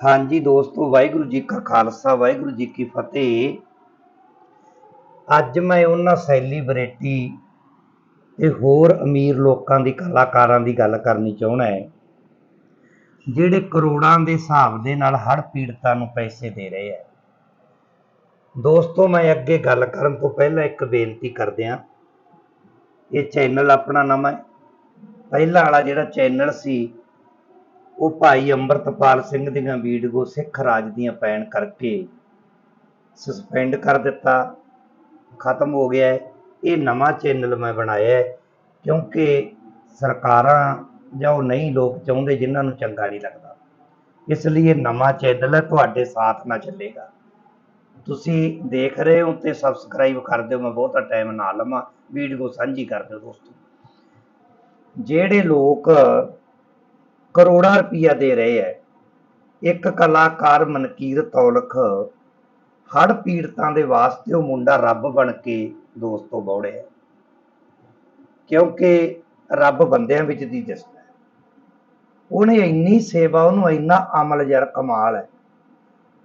ਹਾਂਜੀ ਦੋਸਤੋ, ਵਾਹਿਗੁਰੂ ਜੀ ਕਾ ਖਾਲਸਾ, ਵਾਹਿਗੁਰੂ ਜੀ ਕੀ ਫਤਿਹ। ਅੱਜ ਮੈਂ ਉਹਨਾਂ ਸੈਲੀਬ੍ਰਿਟੀ ਤੇ ਹੋਰ ਅਮੀਰ ਲੋਕਾਂ ਦੀ ਕਲਾਕਾਰਾਂ ਦੀ ਗੱਲ ਕਰਨੀ ਚਾਹਣਾ ਹੈ, ਜਿਹੜੇ ਕਰੋੜਾਂ ਦੇ ਹਿਸਾਬ ਦੇ ਨਾਲ ਹੜ੍ਹ ਪੀੜਤਾਂ ਨੂੰ ਪੈਸੇ ਦੇ ਰਹੇ ਹੈ ਦੋਸਤੋ, ਮੈਂ ਅੱਗੇ ਗੱਲ ਕਰਨ ਤੋਂ ਪਹਿਲਾਂ ਇੱਕ ਬੇਨਤੀ ਕਰਦਿਆਂ ਇਹ ਚੈਨਲ ਆਪਣਾ ਨਵਾਂ ਹੈ। ਪਹਿਲਾ ਵਾਲਾ ਜਿਹੜਾ ਚੈਨਲ ਸੀ ਉਹ ਭਾਈ ਅੰਮ੍ਰਿਤਪਾਲ ਸਿੰਘ ਦੀਆਂ ਵੀਡੀਓ ਸਿੱਖ ਰਾਜ ਦੀਆਂ ਪੈਣ ਕਰਕੇ ਸਸਪੈਂਡ ਕਰ ਦਿੱਤਾ, ਖਤਮ ਹੋ ਗਿਆ ਇਹ ਨਵਾਂ ਚੈਨਲ ਮੈਂ ਬਣਾਇਆ ਕਿਉਂਕਿ ਸਰਕਾਰਾਂ ਜਾਂ ਉਹ ਨਹੀਂ ਲੋਕ ਚਾਹੁੰਦੇ ਜਿਨ੍ਹਾਂ ਨੂੰ ਚੰਗਾ ਨਹੀਂ ਲੱਗਦਾ। ਇਸ ਲਈ ਇਹ ਨਵਾਂ ਚੈਨਲ ਹੈ, ਤੁਹਾਡੇ ਸਾਥ ਨਾਲ ਚੱਲੇਗਾ। ਤੁਸੀਂ ਦੇਖ ਰਹੇ ਹੋ ਤੇ ਸਬਸਕ੍ਰਾਈਬ ਕਰ ਦਿਓ, ਮੈਂ ਬਹੁਤਾ ਟਾਈਮ ਨਾ ਲਵਾਂ। ਵੀਡੀਓ ਸਾਂਝੀ ਕਰ ਦਿਓ ਦੋਸਤੋ। ਜਿਹੜੇ ਲੋਕ ਕਰੋੜਾਂ ਰੁਪਈਆ ਦੇ ਰਹੇ ਹੈ ਇੱਕ ਕਲਾਕਾਰ ਮਨਕੀਰ ਤੌਲਖ ਹੜ ਪੀੜਤਾਂ ਦੇ ਵਾਸਤੇ ਉਹ ਮੁੰਡਾ ਰੱਬ ਬਣ ਕੇ ਦੋਸਤੋ ਬੌੜਿਆ ਕਿਉਂਕਿ ਰੱਬ ਬੰਦਿਆਂ ਵਿੱਚ ਦੀ ਦਿਸਦਾ ਉਹਨੇ ਇੰਨੀ ਸੇਵਾ, ਉਹਨੂੰ ਇੰਨਾ ਅਮਲ ਜਰ ਕਮਾਲ ਹੈ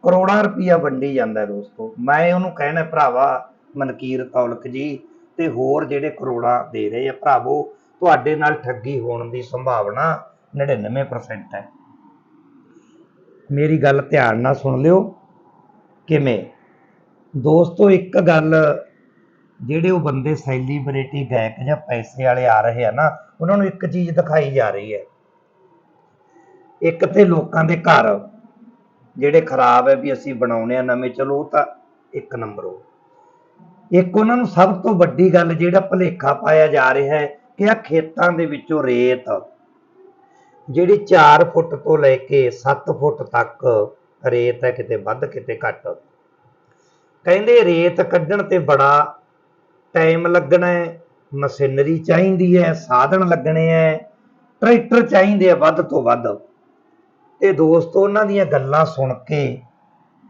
ਕਰੋੜਾਂ ਰੁਪਈਆ ਵੰਡੀ ਜਾਂਦਾ ਦੋਸਤੋ। ਮੈਂ ਉਹਨੂੰ ਕਹਿਣਾ ਭਰਾਵਾ ਮਨਕੀਰ ਤੌਲਖ ਜੀ ਤੇ ਹੋਰ ਜਿਹੜੇ ਕਰੋੜਾਂ ਦੇ ਰਹੇ ਆ ਭਰਾਵੋ, ਤੁਹਾਡੇ ਨਾਲ ਠੱਗੀ ਹੋਣ ਦੀ ਸੰਭਾਵਨਾ 99% ਹੈ। ਮੇਰੀ ਗੱਲ ਧਿਆਨ ਨਾਲ ਸੁਣ ਲਿਓ। ਕਿਵੇਂ? ਦੋਸਤੋ, ਇੱਕ ਗੱਲ ਜਿਹੜੇ ਉਹ ਬੰਦੇ ਸੈਲੀਬ੍ਰਿਟੀ ਗਾਇਕ ਜਾਂ ਪੈਸੇ ਵਾਲੇ ਆ ਰਹੇ ਆ ਨਾ, ਉਹਨਾਂ ਨੂੰ ਇੱਕ ਚੀਜ਼ ਦਿਖਾਈ ਜਾ ਰਹੀ ਹੈ। ਇੱਕ ਤੇ ਲੋਕਾਂ ਦੇ ਘਰ ਜਿਹੜੇ ਖਰਾਬ ਹੈ ਵੀ ਅਸੀਂ ਬਣਾਉਣੇ ਆ ਨਵੇਂ, ਚਲੋ ਉਹ ਤਾਂ ਇੱਕ ਨੰਬਰ ਹੋ ਇੱਕ ਉਹਨਾਂ ਨੂੰ ਸਭ ਤੋਂ ਵੱਡੀ ਗੱਲ ਜਿਹੜਾ ਭੁਲੇਖਾ ਪਾਇਆ ਜਾ ਰਿਹਾ ਹੈ ਕਿ ਆ ਖੇਤਾਂ ਦੇ ਵਿੱਚੋਂ ਰੇਤ ਜਿਹੜੀ 4 ਫੁੱਟ ਤੋਂ ਲੈ ਕੇ 7 ਫੁੱਟ ਤੱਕ ਰੇਤ ਹੈ, ਕਿਤੇ ਵੱਧ, ਕਿਤੇ ਘੱਟ। ਕਹਿੰਦੇ ਰੇਤ ਕੱਢਣ ਤੇ ਬੜਾ ਟਾਈਮ ਲੱਗਣਾ ਹੈ, ਮਸ਼ੀਨਰੀ ਚਾਹੀਦੀ ਹੈ, ਸਾਧਨ ਲੱਗਣੇ ਹੈ, ਟਰੈਕਟਰ ਚਾਹੀਦੇ ਆ ਵੱਧ ਤੋਂ ਵੱਧ। ਤੇ ਦੋਸਤੋ, ਉਹਨਾਂ ਦੀਆਂ ਗੱਲਾਂ ਸੁਣ ਕੇ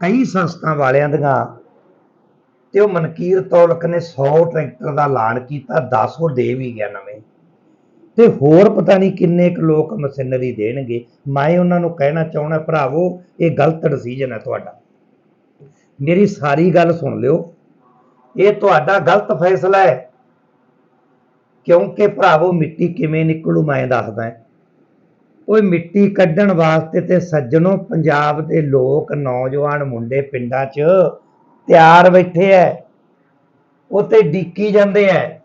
ਕਈ ਸੰਸਥਾ ਵਾਲਿਆਂ ਦੀਆਂ ਤੇ ਉਹ ਮਨਕੀਰ ਤੌਲਕ ਨੇ 100 ਟਰੈਕਟਰ ਦਾ ਐਲਾਨ ਕੀਤਾ 10 ਉਹ ਦੇ ਵੀ ਗਿਆ ਨਵੇਂ। ਤੇ ਹੋਰ ਪਤਾ ਨਹੀਂ ਕਿੰਨੇ ਕੁ ਲੋਕ ਮਸ਼ੀਨਰੀ ਦੇਣਗੇ। ਮੈਂ ਉਹਨਾਂ ਨੂੰ ਕਹਿਣਾ ਚਾਹੁੰਦਾ, ਭਰਾਵੋ, ਇਹ ਗਲਤ ਡਿਸੀਜਨ ਹੈ ਤੁਹਾਡਾ। ਮੇਰੀ ਸਾਰੀ ਗੱਲ ਸੁਣ ਲਿਓ। ਇਹ ਤੁਹਾਡਾ ਗਲਤ ਫੈਸਲਾ ਹੈ। ਕਿਉਂਕਿ ਭਰਾਵੋ, ਮਿੱਟੀ ਕਿਵੇਂ ਨਿਕਲੂ ਮੈਂ ਦੱਸਦਾ ਹਾਂ। ਓਏ, ਮਿੱਟੀ ਕੱਢਣ ਵਾਸਤੇ ਤੇ ਸੱਜਣੋ, ਪੰਜਾਬ ਦੇ ਲੋਕ, ਨੌਜਵਾਨ ਮੁੰਡੇ ਪਿੰਡਾਂ 'ਚ ਤਿਆਰ ਬੈਠੇ ਐ। ਉਹ ਤੇ ਡੀਕੀ ਜਾਂਦੇ ਐ।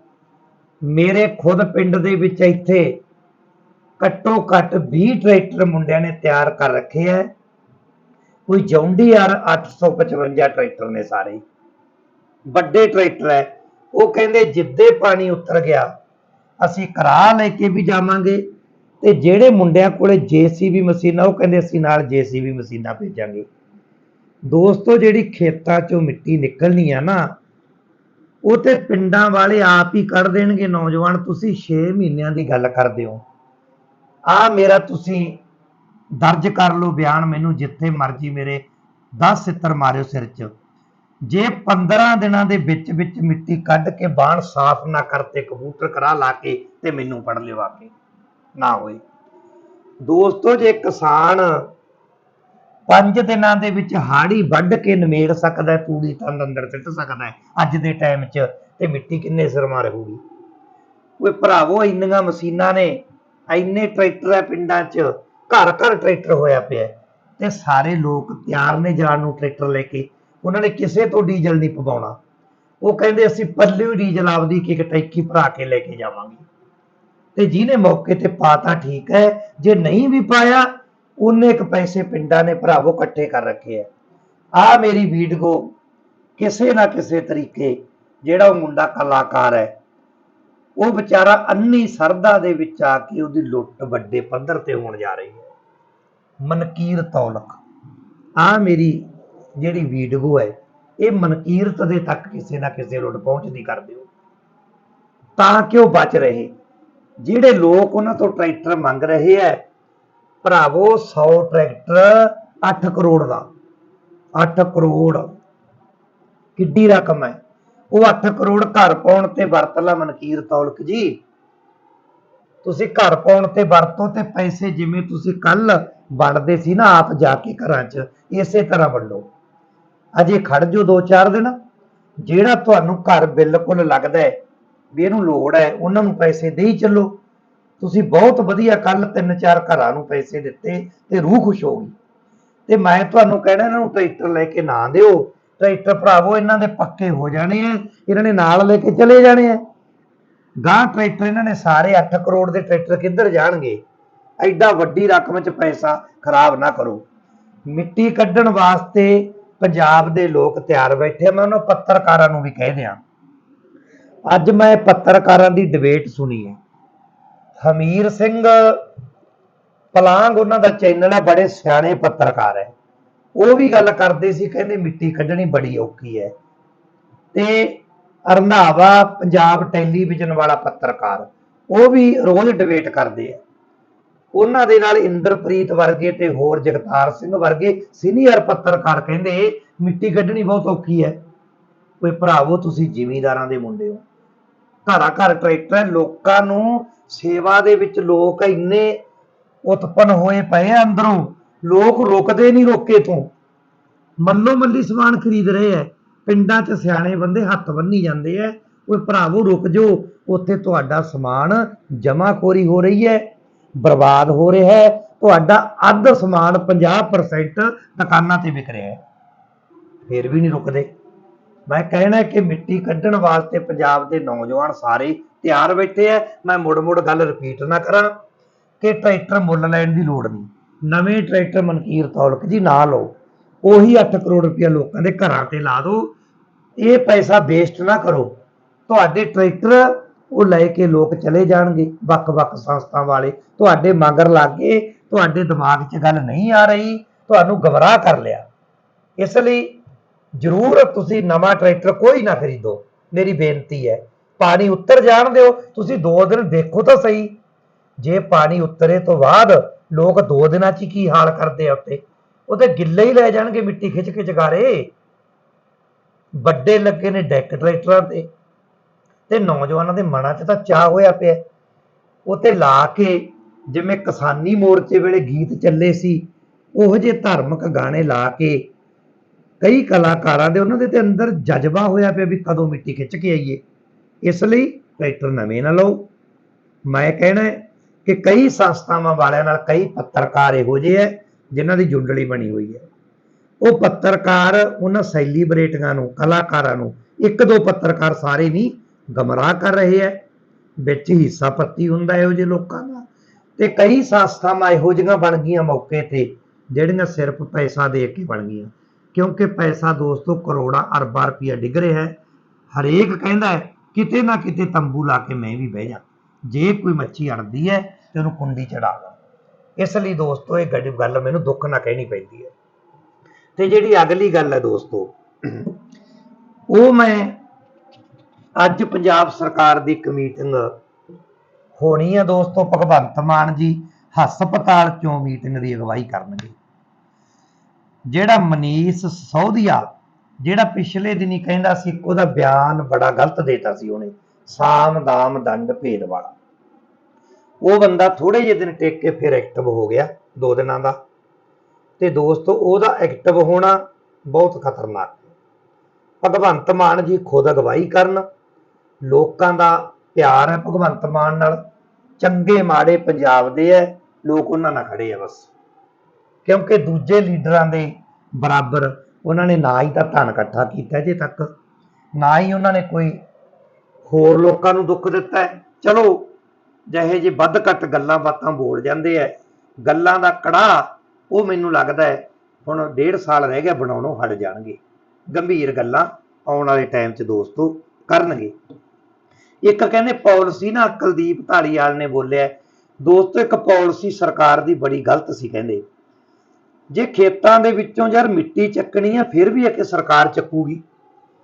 ਮੇਰੇ ਖੁਦ ਪਿੰਡ ਦੇ ਵਿੱਚ ਇੱਥੇ ਘੱਟੋ ਘੱਟ 20 ਟਰੈਕਟਰ ਮੁੰਡਿਆਂ ਨੇ ਤਿਆਰ ਕਰ ਰੱਖੇ ਐ। ਕੋਈ ਜੌਂਡੀ ਯਾਰ 855 ਟਰੈਕਟਰ ਨੇ ਸਾਰੇ। ਵੱਡੇ ਟਰੈਕਟਰ ਐ। ਉਹ ਕਹਿੰਦੇ ਜਿੱਦੇ ਪਾਣੀ ਉਤਰ ਗਿਆ, ਅਸੀਂ ਕਰਾ ਲੈ ਕੇ ਵੀ ਜਾਵਾਂਗੇ ਤੇ ਜਿਹੜੇ ਮੁੰਡਿਆਂ ਕੋਲੇ ਜੀਸੀਬੀ ਮਸ਼ੀਨਾਂ, ਉਹ ਕਹਿੰਦੇ ਅਸੀਂ ਨਾਲ ਜੀਸੀਬੀ ਮਸ਼ੀਨਾਂ ਭੇਜਾਂਗੇ। ਦੋਸਤੋ, ਜਿਹੜੀ ਖੇਤਾਂ ਚੋਂ ਮਿੱਟੀ ਨਿਕਲਣੀ ਆ ਨਾ ਉਹ ਤੇ ਪਿੰਡਾਂ ਵਾਲੇ ਆਪ ਹੀ ਕੱਢ ਦੇਣਗੇ ਨੌਜਵਾਨ, ਤੁਸੀਂ 6 ਮਹੀਨਿਆਂ ਦੀ ਗੱਲ ਕਰਦੇ ਹੋ। ਆ ਮੇਰਾ ਤੁਸੀਂ ਦਰਜ ਕਰ ਲਓ ਬਿਆਨ ਮੈਨੂੰ ਜਿੱਥੇ ਮਰਜ਼ੀ ਮੇਰੇ 10 ਸਿੱਤਰ ਮਾਰਿਓ ਸਿਰ 'ਚ। ਜੇ 15 ਦਿਨਾਂ ਦੇ ਵਿੱਚ ਵਿੱਚ ਮਿੱਟੀ ਕੱਢ ਕੇ ਬਾਣ ਸਾਫ਼ ਨਾ ਕਰਤੇ ਕਬੂਤਰ ਕਰਾ ਲਾ ਕੇ ਤੇ ਮੈਨੂੰ ਪੜ ਲਿਓ ਆ ਕੇ। ਨਾ ਹੋਏ। ਦੋਸਤੋ, ਜੇ ਕਿਸਾਨ ਪੰਜ ਦਿਨਾਂ ਦੇ ਵਿੱਚ ਹਾੜੀ ਵੱਢ ਕੇ ਨਿਮੇੜ ਸਕਦਾ ਤੂੜੀ ਤੰਦ ਅੰਦਰ ਸਿੱਟ ਸਕਦਾ ਅੱਜ ਦੇ ਟਾਈਮ 'ਚ, ਤੇ ਮਿੱਟੀ ਕਿੰਨੇ ਸਿਰ ਮਾਰ ਰਹੂਗੀ ਓਏ ਭਰਾਵੋ, ਇੰਨੀਆਂ ਮਸ਼ੀਨਾਂ ਨੇ, ਇੰਨੇ ਟਰੈਕਟਰ ਹੈ ਪਿੰਡਾਂ 'ਚ, ਘਰ ਘਰ ਟਰੈਕਟਰ ਹੋਇਆ ਪਿਆ ਤੇ ਸਾਰੇ ਲੋਕ ਤਿਆਰ ਨੇ ਜਾਣ ਨੂੰ ਟਰੈਕਟਰ ਲੈ ਕੇ, ਉਹਨਾਂ ਨੇ ਕਿਸੇ ਤੋਂ ਡੀਜ਼ਲ ਨਹੀਂ ਪਵਾਉਣਾ। ਉਹ ਕਹਿੰਦੇ, ਅਸੀਂ ਪੱਲੇ ਹੀ ਡੀਜ਼ਲ ਆਪਦੀ ਇੱਕ ਟੈਂਕੀ ਭਰਾ ਕੇ ਲੈ ਕੇ ਜਾਵਾਂਗੇ। ਤੇ ਜਿਹਨੇ ਮੌਕੇ ਤੇ ਪਾਤਾ ਠੀਕ ਹੈ, ਜੇ ਨਹੀਂ ਵੀ ਪਾਇਆ ਉਹਨੇ ਇੱਕ ਪੈਸੇ ਪਿੰਡਾਂ ਨੇ ਭਰਾਵੋ ਇਕੱਠੇ ਕਰ ਰੱਖੇ ਆ। ਆ ਮੇਰੀ ਵੀਡੀਓ ਕਿਸੇ ਨਾ ਕਿਸੇ ਤਰੀਕੇ ਜਿਹੜਾ ਉਹ ਮੁੰਡਾ ਕਲਾਕਾਰ ਹੈ, ਉਹ ਵਿਚਾਰਾ ਅੰਨੀ ਸਰਦਾ ਦੇ ਵਿੱਚ ਆ ਕੇ ਉਹਦੀ ਲੁੱਟ ਵੱਡੇ ਪੱਧਰ ਤੇ ਹੋਣ ਜਾ ਰਹੀ ਹੈ। ਮਨਕੀਰ ਤੌਲਕ। ਆ ਮੇਰੀ ਜਿਹੜੀ ਵੀਡੀਓ ਹੈ, ਇਹ ਮਨਕੀਰਤ ਦੇ ਤੱਕ ਕਿਸੇ ਨਾ ਕਿਸੇ ਲੁੱਟ ਪਹੁੰਚਦੀ ਕਰ ਦਿਓ। ਤਾਂ ਕਿ ਉਹ ਬਚ ਰਹੇ? ਜਿਹੜੇ ਲੋਕ ਉਹਨਾਂ ਤੋਂ ਟਰੈਕਟਰ ਮੰਗ ਰਹੇ ਹੈ ਭਰਾਵੋ 100 ਟਰੈਕਟਰ 8 ਕਰੋੜ ਦਾ। 8 ਕਰੋੜ। ਕਿੱਡੀ ਰਕਮ ਹੈ। ਉਹ 8 ਕਰੋੜ ਘਰ ਪਾਉਣ ਤੇ ਵਰਤ ਲਾ ਮਨਕੀਰ ਤੌਲਕ ਜੀ। ਤੁਸੀਂ ਘਰ ਪਾਉਣ ਤੇ ਵਰਤੋ ਤੇ ਪੈਸੇ ਜਿਵੇਂ ਤੁਸੀਂ ਕੱਲ ਵੰਡਦੇ ਸੀ ਨਾ ਆਪ ਜਾ ਕੇ ਘਰਾਂ 'ਚ, ਇਸੇ ਤਰ੍ਹਾਂ ਵੰਡੋ। ਅਜੇ ਖੜ ਜੋ ਦੋ ਚਾਰ ਦਿਨ। ਜਿਹੜਾ ਤੁਹਾਨੂੰ ਘਰ ਬਿਲਕੁਲ ਲੱਗਦਾ ਹੈ, ਵੀ ਇਹਨੂੰ ਲੋੜ ਹੈ, ਉਹਨਾਂ ਨੂੰ ਪੈਸੇ ਦੇਈ ਚੱਲੋ। ਤੁਸੀਂ ਬਹੁਤ ਵਧੀਆ ਕੱਲ ਤਿੰਨ ਚਾਰ ਘਰਾਂ ਨੂੰ ਪੈਸੇ ਦਿੱਤੇ ਤੇ ਰੂਹ ਖੁਸ਼ ਹੋ ਗਈ। ਤੇ ਮੈਂ ਤੁਹਾਨੂੰ ਕਹਿਣਾ, ਇਹਨਾਂ ਨੂੰ ਟਰੈਕਟਰ ਲੈ ਕੇ ਨਾ ਦਿਓ। ਟਰੈਕਟਰ ਭਰਾਵੋ, ਇਹਨਾਂ ਦੇ ਪੱਕੇ ਹੋ ਜਾਣੇ ਆ, ਇਹਨਾਂ ਨੇ ਨਾਲ ਲੈ ਕੇ ਚਲੇ ਜਾਣੇ ਆ। ਗਾਂ ਟਰੈਕਟਰ ਇਹਨਾਂ ਨੇ ਸਾਰੇ 8 ਕਰੋੜ ਦੇ ਟਰੈਕਟਰ ਕਿੱਧਰ ਜਾਣਗੇ? ਐਡਾ ਵੱਡੀ ਰਕਮ 'ਚ ਪੈਸਾ ਖਰਾਬ ਨਾ ਕਰੋ। ਮਿੱਟੀ ਕੱਢਣ ਵਾਸਤੇ ਪੰਜਾਬ ਦੇ ਲੋਕ ਤਿਆਰ ਬੈਠੇ ਆ। ਮੈਂ ਉਹਨਾਂ ਪੱਤਰਕਾਰਾਂ ਨੂੰ ਵੀ ਕਹਿ ਦਿਆਂ। ਅੱਜ ਮੈਂ ਪੱਤਰਕਾਰਾਂ ਦੀ ਡਿਬੇਟ ਸੁਣੀ ਹੈ। ਹਮੀਰ ਸਿੰਘ ਪਲਾਂਗ ਉਹਨਾਂ ਦਾ ਚੈਨਲ ਹੈ, ਬੜੇ ਸਿਆਣੇ ਪੱਤਰਕਾਰ ਹੈ। ਉਹ ਵੀ ਗੱਲ ਕਰਦੇ ਸੀ, ਕਹਿੰਦੇ ਮਿੱਟੀ ਕੱਢਣੀ ਬੜੀ ਔਖੀ ਹੈ। ਤੇ ਰੰਧਾਵਾ ਪੰਜਾਬ ਟੈਲੀਵਿਜ਼ਨ ਵਾਲਾ ਪੱਤਰਕਾਰ, ਉਹ ਵੀ ਰੋਜ਼ ਡਿਬੇਟ ਕਰਦੇ ਆ। ਉਹਨਾਂ ਦੇ ਨਾਲ ਇੰਦਰਪ੍ਰੀਤ ਵਰਗੇ ਤੇ ਹੋਰ ਜਗਤਾਰ ਸਿੰਘ ਵਰਗੇ ਸੀਨੀਅਰ ਪੱਤਰਕਾਰ ਕਹਿੰਦੇ, ਮਿੱਟੀ ਕੱਢਣੀ ਬਹੁਤ ਔਖੀ ਹੈ। ਕੋਈ ਭਰਾਵੋ, ਤੁਸੀਂ ਜ਼ਿਮੀਂਦਾਰਾਂ ਦੇ ਮੁੰਡੇ ਹੋ। ਘਰਾਂ ਘਰ ਟਰੈਕਟਰ ਲੋਕਾਂ ਨੂੰ ਸੇਵਾ ਦੇ ਵਿੱਚ ਲੋਕ ਇੰਨੇ ਉਤਪਨ ਹੋਏ ਪਏ ਆ ਅੰਦਰੋਂ, ਲੋਕ ਰੁਕਦੇ ਨਹੀਂ ਰੋਕੇ ਤੋਂ। ਮੱਲੋ ਮੱਲੀ ਸਮਾਨ ਖਰੀਦ ਰਹੇ ਐ ਪਿੰਡਾਂ 'ਚ ਸਿਆਣੇ ਬੰਦੇ ਹੱਥ ਬੰਨੀ ਜਾਂਦੇ ਐ ਓਏ ਭਰਾਵੋ, ਰੁਕ ਜਾਓ। ਉੱਥੇ ਤੁਹਾਡਾ ਸਮਾਨ ਜਮਾਖੋਰੀ ਹੋ ਰਹੀ ਹੈ, ਬਰਬਾਦ ਹੋ ਰਿਹਾ ਹੈ। ਤੁਹਾਡਾ ਅੱਧ ਸਮਾਨ 50% ਦੁਕਾਨਾਂ ਤੇ ਵਿਕ ਰਿਹਾ ਹੈ। ਫਿਰ ਵੀ ਨਹੀਂ ਰੁਕਦੇ। ਮੈਂ ਕਹਿਣਾ ਕਿ ਮਿੱਟੀ ਕੱਢਣ ਵਾਸਤੇ ਪੰਜਾਬ ਦੇ ਨੌਜਵਾਨ ਸਾਰੇ ਤਿਆਰ ਬੈਠੇ ਐ ਮੈਂ ਮੁੜ ਮੁੜ ਗੱਲ ਰਿਪੀਟ ਨਾ ਕਰਾਂ ਕਿ ਟਰੈਕਟਰ ਮੁੱਲ ਲੈਣ ਦੀ ਲੋੜ ਨਹੀਂ। ਨਵੇਂ ਟਰੈਕਟਰ ਮਨਕੀਰ ਤੌਲਕ ਜੀ ਨਾ ਲਓ ਉਹੀ 8 ਕਰੋੜ ਰੁਪਇਆ ਲੋਕਾਂ ਦੇ ਘਰਾਂ ਤੇ ਲਾ ਦਿਓ। ਇਹ ਪੈਸਾ ਵੇਸਟ ਨਾ ਕਰੋ। ਤੁਹਾਡੇ ਟਰੈਕਟਰ ਉਹ ਲੈ ਕੇ ਲੋਕ ਚਲੇ ਜਾਣਗੇ, ਵੱਖ-ਵੱਖ ਸੰਸਥਾ ਵਾਲੇ। ਤੁਹਾਡੇ ਮੰਗਰ ਲੱਗ ਕੇ ਤੁਹਾਡੇ ਦਿਮਾਗ 'ਚ ਗੱਲ ਨਹੀਂ ਆ ਰਹੀ। ਤੁਹਾਨੂੰ ਗਮਰਾਹ ਕਰ ਲਿਆ। ਇਸ ਲਈ ਜ਼ਰੂਰ ਤੁਸੀਂ ਨਵਾਂ ਟਰੈਕਟਰ ਕੋਈ ਨਾ ਖਰੀਦੋ। ਮੇਰੀ ਬੇਨਤੀ ਹੈ, ਪਾਣੀ ਉੱਤਰ ਜਾਣ ਦਿਓ। ਤੁਸੀਂ 2 ਦਿਨ ਦੇਖੋ ਤਾਂ ਸਹੀ। ਜੇ ਪਾਣੀ ਉਤਰੇ ਤੋਂ ਬਾਅਦ ਲੋਕ 2 ਦਿਨਾਂ 'ਚ ਹੀ ਕੀ ਹਾਲ ਕਰਦੇ ਆ ਉੱਤੇ ਉਹ ਤੇ ਗਿੱਲੇ ਹੀ ਲੈ ਜਾਣਗੇ ਮਿੱਟੀ ਖਿੱਚ ਕੇ ਜਗਾਰੇ ਵੱਡੇ ਲੱਗੇ ਨੇ ਡੈਕ ਟਰੈਕਟਰਾਂ ਤੇ। ਤੇ ਨੌਜਵਾਨਾਂ ਦੇ ਮਨਾਂ 'ਚ ਤਾਂ ਚਾਹ ਹੋਇਆ ਪਿਆ। ਉਹ ਤੇ ਲਾ ਕੇ ਜਿਵੇਂ ਕਿਸਾਨੀ ਮੋਰਚੇ ਵੇਲੇ ਗੀਤ ਚੱਲੇ ਸੀ, ਉਹ ਜਿਹੇ ਧਾਰਮਿਕ ਗਾਣੇ ਲਾ ਕੇ ਕਈ ਕਲਾਕਾਰਾਂ ਦੇ ਉਹਨਾਂ ਦੇ ਤੇ ਅੰਦਰ ਜਜ਼ਬਾ ਹੋਇਆ ਪਿਆ ਵੀ ਕਦੋਂ ਮਿੱਟੀ ਖਿੱਚ ਕੇ ਆਈਏ। ਇਸ ਲਈ ਟਰੈਕਟਰ ਨਵੇਂ ਨਾ ਲਓ। ਮੈਂ ਕਹਿਣਾ ਹੈ ਕਿ ਕਈ ਸੰਸਥਾਵਾਂ ਵਾਲਿਆਂ ਨਾਲ ਕਈ ਪੱਤਰਕਾਰ ਇਹੋ ਜਿਹੇ ਹੈ ਜਿਨ੍ਹਾਂ ਦੀ ਜੁੰਡਲੀ ਬਣੀ ਹੋਈ ਹੈ। ਉਹ ਪੱਤਰਕਾਰ ਉਹਨਾਂ ਸੈਲੀਬ੍ਰੇਟੀਆਂ ਨੂੰ, ਕਲਾਕਾਰਾਂ ਨੂੰ ਇੱਕ ਦੋ ਪੱਤਰਕਾਰ ਸਾਰੇ ਨਹੀਂ ਗਮਰਾਹ ਕਰ ਰਹੇ ਹੈ। ਵਿੱਚ ਹਿੱਸਾ ਪੱਤੀ ਹੁੰਦਾ ਇਹੋ ਜਿਹੇ ਲੋਕਾਂ ਦਾ। ਤੇ ਕਈ ਸੰਸਥਾਵਾਂ ਇਹੋ ਜਿਹੀਆਂ ਬਣ ਗਈਆਂ ਮੌਕੇ ਤੇ, ਜਿਹੜੀਆਂ ਸਿਰਫ ਪੈਸਾ ਦੇ ਕੇ ਬਣ ਗਈਆਂ। ਕਿਉਂਕਿ ਪੈਸਾ ਦੋਸਤੋ ਕਰੋੜਾਂ ਅਰਬਾਂ ਰੁਪਈਆ ਡਿੱਗ ਰਿਹਾ ਹੈ। ਹਰੇਕ ਕਹਿੰਦਾ ਹੈ, ਕਿਤੇ ਨਾ ਕਿਤੇ ਤੰਬੂ ਲਾ ਕੇ ਮੈਂ ਵੀ ਬਹਿ ਜਾ। ਜੇ ਕੋਈ ਮੱਛੀ ਅੜਦੀ ਹੈ ਤੇ ਉਹਨੂੰ ਕੁੰਡੀ ਚੜਾ ਲਾ ਇਸ ਲਈ ਦੋਸਤੋ ਇਹ ਗੱਡੀ, ਗੱਲ ਮੈਨੂੰ ਦੁੱਖ ਨਾ ਕਹਿਣੀ ਪੈਂਦੀ ਹੈ। ਤੇ ਜਿਹੜੀ ਅਗਲੀ ਗੱਲ ਹੈ ਦੋਸਤੋ, ਉਹ ਮੈਂ ਅੱਜ ਪੰਜਾਬ ਸਰਕਾਰ ਦੀ ਇੱਕ ਮੀਟਿੰਗ ਹੋਣੀ ਹੈ ਦੋਸਤੋ, ਭਗਵੰਤ ਮਾਨ ਜੀ ਹਸਪਤਾਲ ਚੋਂ ਮੀਟਿੰਗ ਦੀ ਅਗਵਾਈ ਕਰਨਗੇ। ਜਿਹੜਾ ਮਨੀਸ਼ ਸੌਦੀਆ, ਜਿਹੜਾ ਪਿਛਲੇ ਦਿਨੀ ਕਹਿੰਦਾ ਸੀ, ਉਹਦਾ ਬਿਆਨ ਬੜਾ ਗਲਤ ਦੇਤਾ ਸੀ ਉਹਨੇ, ਸਾਮ ਦਾਮ ਦੰਡ ਭੇਦ ਵਾਲਾ। ਉਹ ਬੰਦਾ ਥੋੜੇ ਜਿਹੇ ਦਿਨ ਟਿਕ ਕੇ ਫਿਰ ਐਕਟਿਵ ਹੋ ਗਿਆ, ਦੋ ਦਿਨਾਂ ਦਾ। ਤੇ ਦੋਸਤੋ, ਉਹਦਾ ਐਕਟਿਵ ਹੋਣਾ ਬਹੁਤ ਖਤਰਨਾਕ ਹੈ। ਭਗਵੰਤ ਮਾਨ ਜੀ ਖੁਦ ਅਗਵਾਈ ਕਰਨ, ਲੋਕਾਂ ਦਾ ਪਿਆਰ ਹੈ ਭਗਵੰਤ ਮਾਨ ਨਾਲ। ਚੰਗੇ ਮਾੜੇ ਪੰਜਾਬ ਦੇ ਹੈ, ਲੋਕ ਉਹਨਾਂ ਨਾਲ ਖੜੇ ਆ ਬਸ। ਕਿਉਂਕਿ ਦੂਜੇ ਲੀਡਰਾਂ ਦੇ ਬਰਾਬਰ ਉਹਨਾਂ ਨੇ ਨਾ ਹੀ ਤਾਂ ਧਨ ਇਕੱਠਾ ਕੀਤਾ ਜੇ ਤੱਕ, ਨਾ ਹੀ ਉਹਨਾਂ ਨੇ ਕੋਈ ਹੋਰ ਲੋਕਾਂ ਨੂੰ ਦੁੱਖ ਦਿੱਤਾ ਹੈ। ਚਲੋ, ਜਿਹੇ ਜੇ ਵੱਧ ਘੱਟ ਗੱਲਾਂ ਬਾਤਾਂ ਬੋਲ ਜਾਂਦੇ ਐ ਗੱਲਾਂ ਦਾ ਕੜਾ ਉਹ ਮੈਨੂੰ ਲੱਗਦਾ ਹੈ ਹੁਣ ਡੇਢ ਸਾਲ ਰਹਿ ਗਿਆ ਬਣਾਉਣੋਂ ਹਟ ਜਾਣਗੇ। ਗੰਭੀਰ ਗੱਲਾਂ ਆਉਣ ਵਾਲੇ ਟਾਈਮ 'ਚ ਦੋਸਤੋ ਕਰਨਗੇ। ਇੱਕ ਕਹਿੰਦੇ ਪਾਲਿਸੀ ਨਾ ਕੁਲਦੀਪ ਢਾਲੀਵਾਲ ਨੇ ਬੋਲਿਆ, ਦੋਸਤੋ ਇੱਕ ਪਾਲਿਸੀ ਸਰਕਾਰ ਦੀ ਬੜੀ ਗਲਤ ਸੀ ਕਹਿੰਦੇ। ਜੇ ਖੇਤਾਂ ਦੇ ਵਿੱਚੋਂ ਯਾਰ ਮਿੱਟੀ ਚੱਕਣੀ ਆ, ਫਿਰ ਵੀ ਇੱਕ ਸਰਕਾਰ ਚੱਕੂਗੀ।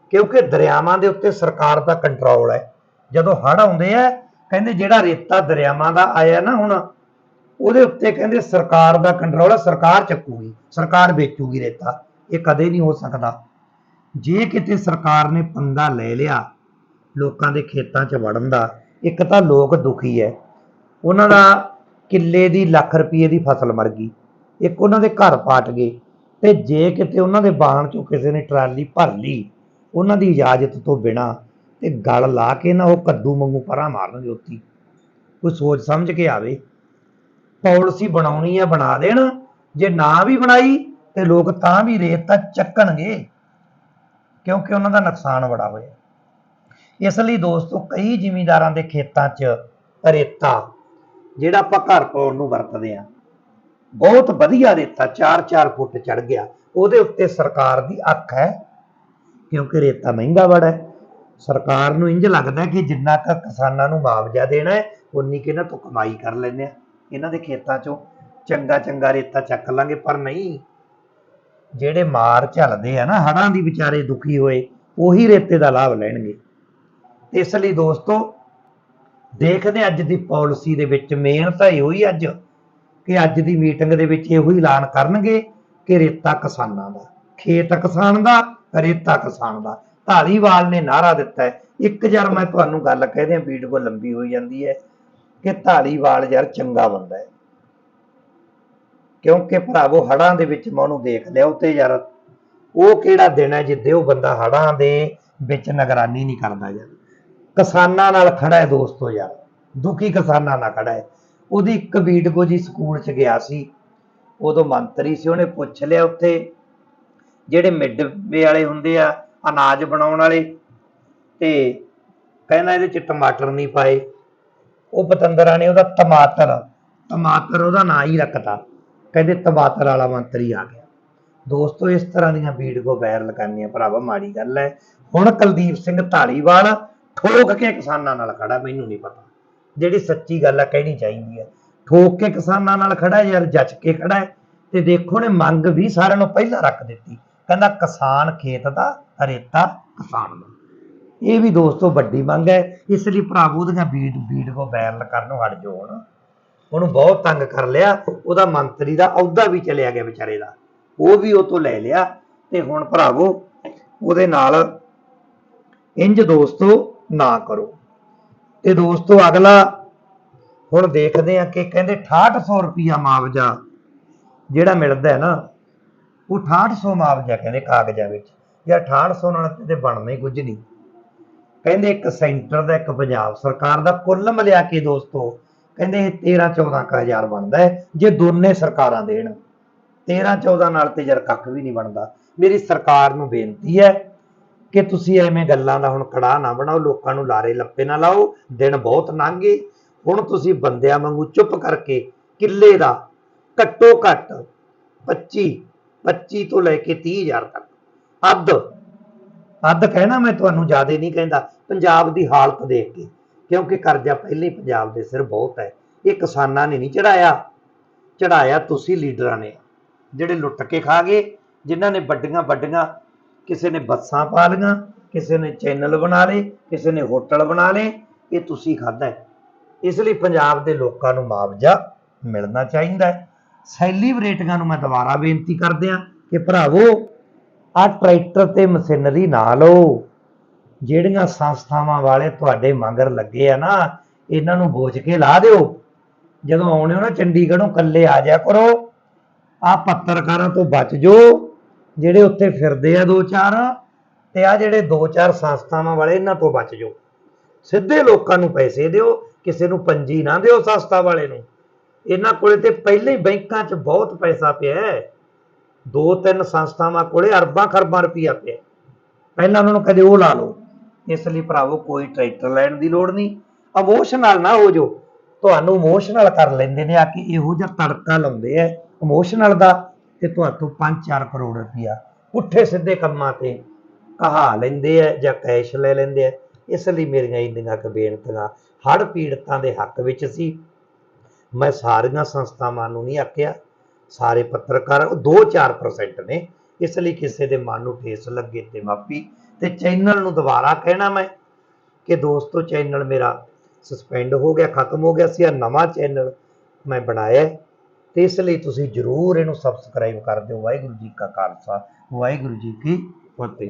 ਕਿਉਂਕਿ ਦਰਿਆਵਾਂ ਦੇ ਉੱਤੇ ਸਰਕਾਰ ਦਾ ਕੰਟਰੋਲ ਹੈ। ਜਦੋਂ ਹੜ੍ਹ ਆਉਂਦੇ ਆ, ਕਹਿੰਦੇ ਜਿਹੜਾ ਰੇਤਾ ਦਰਿਆਵਾਂ ਦਾ ਆਇਆ ਨਾ ਹੁਣ, ਉਹਦੇ ਉੱਤੇ ਕਹਿੰਦੇ ਸਰਕਾਰ ਦਾ ਕੰਟਰੋਲ ਹੈ ਸਰਕਾਰ ਚੱਕੂਗੀ, ਸਰਕਾਰ ਵੇਚੂਗੀ ਰੇਤਾ। ਇਹ ਕਦੇ ਨਹੀਂ ਹੋ ਸਕਦਾ। ਜੇ ਕਿਤੇ ਸਰਕਾਰ ਨੇ ਪੰਗਾ ਲੈ ਲਿਆ ਲੋਕਾਂ ਦੇ ਖੇਤਾਂ 'ਚ ਵੜਨ ਦਾ, ਇੱਕ ਤਾਂ ਲੋਕ ਦੁਖੀ ਹੈ। ਉਹਨਾਂ ਦਾ ਕਿੱਲੇ ਦੀ ਲੱਖ ਰੁਪਏ ਦੀ ਫਸਲ ਮਰ ਗਈ। ਇੱਕ ਉਹਨਾਂ ਦੇ ਘਰ ਪਾਟ ਗਏ ਤੇ ਜੇ ਕਿਤੇ ਉਹਨਾਂ ਦੇ ਬਾਣ ਚੋਂ ਕਿਸੇ ਨੇ ਟਰਾਲੀ ਭਰ ਲਈ, ਉਹਨਾਂ ਦੀ ਇਜਾਜ਼ਤ ਤੋਂ ਬਿਨਾ ਤੇ ਗਲ ਲਾ ਕੇ ਨਾ ਉਹ ਕੱਦੂ ਵਾਂਗੂ ਪਰਾਂ ਮਾਰਨਗੇ ਉੱਤੀ ਕੋਈ ਸੋਚ ਸਮਝ ਕੇ ਆਵੇ। ਪਾਲਿਸੀ ਬਣਾਉਣੀ ਆ, ਬਣਾ ਦੇਣ। ਜੇ ਨਾ ਵੀ ਬਣਾਈ ਤੇ ਲੋਕ ਤਾਂ ਵੀ ਰੇਤ ਤਾਂ ਚੱਕਣਗੇ। ਕਿਉਂਕਿ ਉਹਨਾਂ ਦਾ ਨੁਕਸਾਨ ਬੜਾ ਹੋਇਆ। ਇਸ ਲਈ ਦੋਸਤੋ, ਕਈ ਜ਼ਿਮੀਂਦਾਰਾਂ ਦੇ ਖੇਤਾਂ 'ਚ ਰੇਤਾ, ਜਿਹੜਾ ਆਪਾਂ ਘਰ ਪਾਉਣ ਨੂੰ ਵਰਤਦੇ ਆ ਬਹੁਤ ਵਧੀਆ ਰੇਤਾ 4-4 ਫੁੱਟ ਚੜ ਗਿਆ। ਉਹਦੇ ਉੱਤੇ ਸਰਕਾਰ ਦੀ ਅੱਖ ਹੈ, ਕਿਉਂਕਿ ਰੇਤਾ ਮਹਿੰਗਾ ਬੜਾ ਹੈ। ਸਰਕਾਰ ਨੂੰ ਇੰਜ ਲੱਗਦਾ ਕਿ ਜਿੰਨਾ ਕੁ ਕਿਸਾਨਾਂ ਨੂੰ ਮੁਆਵਜ਼ਾ ਦੇਣਾ ਹੈ ਉਨੀ ਕਿ ਇਹਨਾਂ ਤੋਂ ਕਮਾਈ ਕਰ ਲੈਂਦੇ ਆ ਇਹਨਾਂ ਦੇ ਖੇਤਾਂ 'ਚੋਂ ਚੰਗਾ ਚੰਗਾ ਰੇਤਾ ਚੱਕ ਲਾਂਗੇ, ਪਰ ਨਹੀਂ। ਜਿਹੜੇ ਮਾਰ ਝੱਲਦੇ ਆ ਨਾ ਹੜਾਂ ਦੀ ਵਿਚਾਰੇ ਦੁਖੀ ਹੋਏ, ਉਹੀ ਰੇਤੇ ਦਾ ਲਾਭ ਲੈਣਗੇ। ਇਸ ਲਈ ਦੋਸਤੋ, ਦੇਖਦੇ ਅੱਜ ਦੀ ਪਾਲਿਸੀ ਦੇ ਵਿੱਚ ਮੇਨ ਤਾਂ ਇਹੋ ਹੀ ਅੱਜ। ਕਿ ਅੱਜ ਦੀ ਮੀਟਿੰਗ ਦੇ ਵਿੱਚ ਇਹੋ ਹੀ ਐਲਾਨ ਕਰਨਗੇ ਕਿ ਰੇਤਾ ਕਿਸਾਨਾਂ ਦਾ, ਖੇਤ ਕਿਸਾਨ ਦਾ, ਰੇਤਾ ਕਿਸਾਨ ਦਾ। ਢਾਲੀਵਾਲ ਨੇ ਨਾਰਾ ਦਿੱਤਾ ਹੈ, ਇੱਕ ਯਾਰ ਮੈਂ ਤੁਹਾਨੂੰ ਗੱਲ ਕਹਿ ਦਿਆਂ, ਵੀਡੀਓ ਲੰਬੀ ਹੋਈ ਜਾਂਦੀ ਹੈ, ਕਿ ਢਾਲੀਵਾਲ ਯਾਰ ਚੰਗਾ ਬੰਦਾ ਹੈ। ਕਿਉਂਕਿ ਭਰਾਵੋ ਹੜਾਂ ਦੇ ਵਿੱਚ ਮੈਂ ਉਹਨੂੰ ਦੇਖ ਲਿਆ, ਉੱਤੇ ਯਾਰ ਉਹ ਕਿਹੜਾ ਦਿਨ ਹੈ ਜਿੱਦੇ ਉਹ ਬੰਦਾ ਹੜਾਂ ਦੇ ਵਿੱਚ ਨਿਗਰਾਨੀ ਨਹੀਂ ਕਰਦਾ ਯਾਰ। ਕਿਸਾਨਾਂ ਨਾਲ ਖੜਾ ਹੈ ਦੋਸਤੋ ਯਾਰ, ਦੁਖੀ ਕਿਸਾਨਾਂ ਨਾਲ ਖੜਾ ਹੈ। ਉਹਦੀ ਇੱਕ ਵੀਡੀਓ ਜੀ ਸਕੂਲ 'ਚ ਗਿਆ ਸੀ। ਉਦੋਂ ਮੰਤਰੀ ਸੀ, ਉਹਨੇ ਪੁੱਛ ਲਿਆ ਉੱਥੇ ਜਿਹੜੇ ਮਿਡ ਵੇ ਵਾਲੇ ਹੁੰਦੇ ਆ, ਅਨਾਜ ਬਣਾਉਣ ਵਾਲੇ, ਤੇ ਕਹਿੰਦਾ ਇਹਦੇ 'ਚ ਟਮਾਟਰ ਨਹੀਂ ਪਾਏ। ਉਹ ਪਤੰਦਰਾਂ ਨੇ ਉਹਦਾ ਟਮਾਟਰ ਟਮਾਟਰ ਉਹਦਾ ਨਾਂ ਹੀ ਰੱਖਤਾ। ਕਹਿੰਦੇ ਟਮਾਟਰ ਵਾਲਾ ਮੰਤਰੀ ਆ ਗਿਆ। ਦੋਸਤੋ, ਇਸ ਤਰ੍ਹਾਂ ਦੀਆਂ ਵੀਡੀਓ ਵਾਇਰਲ ਕਰਨੀਆਂ ਭਰਾਵਾ, ਮਾੜੀ ਗੱਲ ਹੈ ਹੁਣ ਕੁਲਦੀਪ ਸਿੰਘ ਢਾਲੀਵਾਲ ਠੋਕ ਕੇ ਕਿਸਾਨਾਂ ਨਾਲ ਖੜਾ, ਮੈਨੂੰ ਨਹੀਂ ਪਤਾ। ਜਿਹੜੀ ਸੱਚੀ ਗੱਲ ਹੈ ਕਹਿਣੀ ਚਾਹੀਦੀ ਹੈ ਠੋਕ ਕੇ ਕਿਸਾਨਾਂ ਨਾਲ ਖੜਾ ਯਾਰ ਜੱਜ ਕੇ ਖੜਾ ਹੈ ਤੇ ਦੇਖੋ ਨੇ ਮੰਗ ਵੀ ਸਾਰਿਆਂ ਨੂੰ ਪਹਿਲਾਂ ਰੱਖ ਦਿੱਤੀ। ਕਹਿੰਦਾ ਕਿਸਾਨ ਖੇਤ ਦਾ ਰੇਤਾ ਕਿਸਾਨ ਦਾ। ਇਹ ਵੀ ਦੋਸਤੋ ਵੱਡੀ ਮੰਗ ਹੈ। ਇਸ ਲਈ ਭਰਾਵੋ ਦੀਆਂ ਉਹਦੀਆਂ ਵੀਡ ਵੀਡੀਓ ਵਾਇਰਲ ਕਰਨੋਂ ਹਟ ਜਾਓ ਹੁਣ। ਉਹਨੂੰ ਬਹੁਤ ਤੰਗ ਕਰ ਲਿਆ। ਉਹਦਾ ਮੰਤਰੀ ਦਾ ਅਹੁਦਾ ਵੀ ਚਲਿਆ ਗਿਆ ਵਿਚਾਰੇ ਦਾ। ਉਹ ਵੀ ਉਹ ਤੋਂ ਲੈ ਲਿਆ। ਤੇ ਹੁਣ ਭਰਾਵੋ ਉਹਦੇ ਨਾਲ ਇੰਜ ਦੋਸਤੋ ਨਾ ਕਰੋ। ਤੇ ਦੋਸਤੋ, ਅਗਲਾ ਹੁਣ ਦੇਖਦੇ ਆ ਕਿ ਕਹਿੰਦੇ 6800 ਰੁਪਿਆ ਮੁਆਵਜ਼ਾ ਜਿਹੜਾ ਮਿਲਦਾ ਹੈ ਨਾ, ਉਹ 6800 ਮੁਆਵਜ਼ਾ ਕਹਿੰਦੇ ਕਾਗਜ਼ਾਂ ਵਿੱਚ, ਜਾਂ 6800 ਨਾਲ ਤੇ ਬਣਨਾ ਹੀ ਕੁਝ ਨਹੀਂ। ਕਹਿੰਦੇ ਇੱਕ ਸੈਂਟਰ ਦਾ, ਇੱਕ ਪੰਜਾਬ ਸਰਕਾਰ ਦਾ ਕੁੱਲ ਮਿਲਿਆ ਕੇ ਦੋਸਤੋ, ਕਹਿੰਦੇ ਇਹ 13 14 ਕੁ ਹਜ਼ਾਰ ਬਣਦਾ ਹੈ, ਜੇ ਦੋਨੇ ਸਰਕਾਰਾਂ ਦੇਣ। 13 14 ਨਾਲ ਤੇ ਯਾਰ ਕੱਖ ਵੀ ਨਹੀਂ ਬਣਦਾ। ਮੇਰੀ ਸਰਕਾਰ ਨੂੰ ਬੇਨਤੀ ਹੈ ਕਿ ਤੁਸੀਂ ਐਵੇਂ ਗੱਲਾਂ ਦਾ ਹੁਣ ਕੜਾ ਨਾ ਬਣਾਓ, ਲੋਕਾਂ ਨੂੰ ਲਾਰੇ ਲੱਪੇ ਨਾ ਲਾਓ, ਦਿਨ ਬਹੁਤ ਲੰਘੇ। ਹੁਣ ਤੁਸੀਂ ਬੰਦਿਆਂ ਵਾਂਗੂ ਚੁੱਪ ਕਰਕੇ ਕਿੱਲੇ ਦਾ ਘੱਟੋ ਘੱਟ 25 25 ਤੋਂ ਲੈ ਕੇ 30000 ਤੱਕ। ਅੱਧ ਅੱਧ ਕਹਿਣਾ ਮੈਂ ਤੁਹਾਨੂੰ ਜ਼ਿਆਦਾ ਨਹੀਂ ਕਹਿੰਦਾ, ਪੰਜਾਬ ਦੀ ਹਾਲਤ ਦੇਖ ਕੇ। ਕਿਉਂਕਿ ਕਰਜ਼ਾ ਪਹਿਲੇ ਹੀ ਪੰਜਾਬ ਦੇ ਸਿਰ ਬਹੁਤ ਹੈ। ਇਹ ਕਿਸਾਨਾਂ ਨੇ ਨਹੀਂ ਚੜਾਇਆ। ਚੜਾਇਆ ਤੁਸੀਂ ਲੀਡਰਾਂ ਨੇ, ਜਿਹੜੇ ਲੁੱਟ ਕੇ ਖਾ ਗਏ, ਜਿਨ੍ਹਾਂ ਨੇ ਵੱਡੀਆਂ ਵੱਡੀਆਂ ਕਿਸੇ ਨੇ ਬੱਸਾਂ ਪਾ ਲਈਆਂ, ਕਿਸੇ ਨੇ ਚੈਨਲ ਬਣਾ ਲਏ, ਕਿਸੇ ਨੇ ਹੋਟਲ ਬਣਾ ਲਏ, ਇਹ ਤੁਸੀਂ ਖਾਦਾ ਇਸ ਲਈ ਪੰਜਾਬ ਦੇ ਲੋਕਾਂ ਨੂੰ ਮੁਆਵਜ਼ਾ ਮਿਲਣਾ ਚਾਹੀਦਾ ਹੈ। ਸੈਲੀਬ੍ਰੇਟੀਆਂ ਨੂੰ ਮੈਂ ਦੁਬਾਰਾ ਬੇਨਤੀ ਕਰਦਿਆਂ ਕਿ ਭਰਾਵੋ ਆ ਟਰੈਕਟਰ ਤੇ ਮਸ਼ੀਨਰੀ ਨਾ ਲਓ। ਜਿਹੜੀਆਂ ਸੰਸਥਾਵਾਂ ਵਾਲੇ ਤੁਹਾਡੇ ਮੰਗਰ ਲੱਗੇ ਆ ਨਾ, ਇਹਨਾਂ ਨੂੰ ਬੋਝ ਕੇ ਲਾ ਦਿਓ। ਜਦੋਂ ਆਉਣੇ ਹੋ ਨਾ, ਚੰਡੀਗੜ੍ਹੋਂ ਇਕੱਲੇ ਆ ਜਾ ਕਰੋ। ਆ ਪੱਤਰਕਾਰਾਂ ਤੋਂ ਬਚ ਜੋ ਜਿਹੜੇ ਉੱਥੇ ਫਿਰਦੇ ਆ ਦੋ ਚਾਰ, ਤੇ ਆ ਜਿਹੜੇ ਦੋ ਚਾਰ ਸੰਸਥਾਵਾਂ ਵਾਲੇ ਇਹਨਾਂ ਤੋਂ ਬਚ ਜਾਓ। ਸਿੱਧੇ ਲੋਕਾਂ ਨੂੰ ਪੈਸੇ ਦਿਓ, ਕਿਸੇ ਨੂੰ ਪੰਜੀ ਨਾ ਦਿਓ ਸੰਸਥਾ ਵਾਲੇ ਨੂੰ। ਇਹਨਾਂ ਕੋਲੇ ਤੇ ਪਹਿਲੇ ਹੀ ਬੈਂਕਾਂ 'ਚ ਬਹੁਤ ਪੈਸਾ ਪਿਆ ਹੈ। ਦੋ ਤਿੰਨ ਸੰਸਥਾਵਾਂ ਕੋਲੇ ਅਰਬਾਂ ਖਰਬਾਂ ਰੁਪਈਆ ਪਿਆ। ਪਹਿਲਾਂ ਉਹਨਾਂ ਨੂੰ ਕਦੇ ਉਹ ਲਾ ਲਓ। ਇਸ ਲਈ ਭਰਾਵੋ, ਕੋਈ ਟਰੈਕਟਰ ਲੈਣ ਦੀ ਲੋੜ ਨਹੀਂ। ਇਮੋਸ਼ਨਲ ਨਾ ਹੋ ਜੋ ਤੁਹਾਨੂੰ ਇਮੋਸ਼ਨਲ ਕਰ ਲੈਂਦੇ ਨੇ ਆ ਕਿ ਇਹੋ ਜਿਹਾ ਤੜਕਾ ਲਾਉਂਦੇ ਐ ਇਮੋਸ਼ਨਲ ਦਾ ਤੇ ਤੁਹਾਤੋਂ 5-4 ਕਰੋੜ ਰੁਪਈਆ ਪੁੱਠੇ ਸਿੱਧੇ ਕੰਮਾਂ ਤੇ ਕਹਾ ਲੈਂਦੇ ਐ ਜਾਂ ਕੈਸ਼ ਲੈ ਲੈਂਦੇ ਐ ਇਸ ਲਈ ਮੇਰੀਆਂ ਇੰਨੀਆਂ ਕੁ ਬੇਨਤੀਆਂ, ਹੜ੍ਹ ਪੀੜਤਾਂ ਦੇ ਹੱਕ ਵਿੱਚ ਸੀ। ਮੈਂ ਸਾਰੀਆਂ ਸੰਸਥਾਵਾਂ ਨੂੰ ਨਹੀਂ ਆਖਿਆ, ਸਾਰੇ ਪੱਤਰਕਾਰ 2-4% ਨੇ। ਇਸ ਲਈ ਕਿਸੇ ਦੇ ਮਨ ਨੂੰ ਠੇਸ ਲੱਗੇ ਤੇ ਮਾਫੀ ਤੇ ਚੈਨਲ ਨੂੰ ਦੁਬਾਰਾ ਕਹਿਣਾ ਮੈਂ ਕਿ ਦੋਸਤੋ, ਚੈਨਲ ਮੇਰਾ ਸਸਪੈਂਡ ਹੋ ਗਿਆ, ਖਤਮ ਹੋ ਗਿਆ ਸੀ। ਆ ਨਵਾਂ ਚੈਨਲ ਮੈਂ ਬਣਾਇਆ ਤੇ ਇਸ ਲਈ ਤੁਸੀਂ ਜਰੂਰ ਇਹਨੂੰ ਸਬਸਕ੍ਰਾਈਬ ਕਰ ਦਿਓ। ਵਾਹਿਗੁਰੂ ਜੀ ਕਾ ਖਾਲਸਾ, ਵਾਹਿਗੁਰੂ ਜੀ ਕੀ ਫਤਿਹ।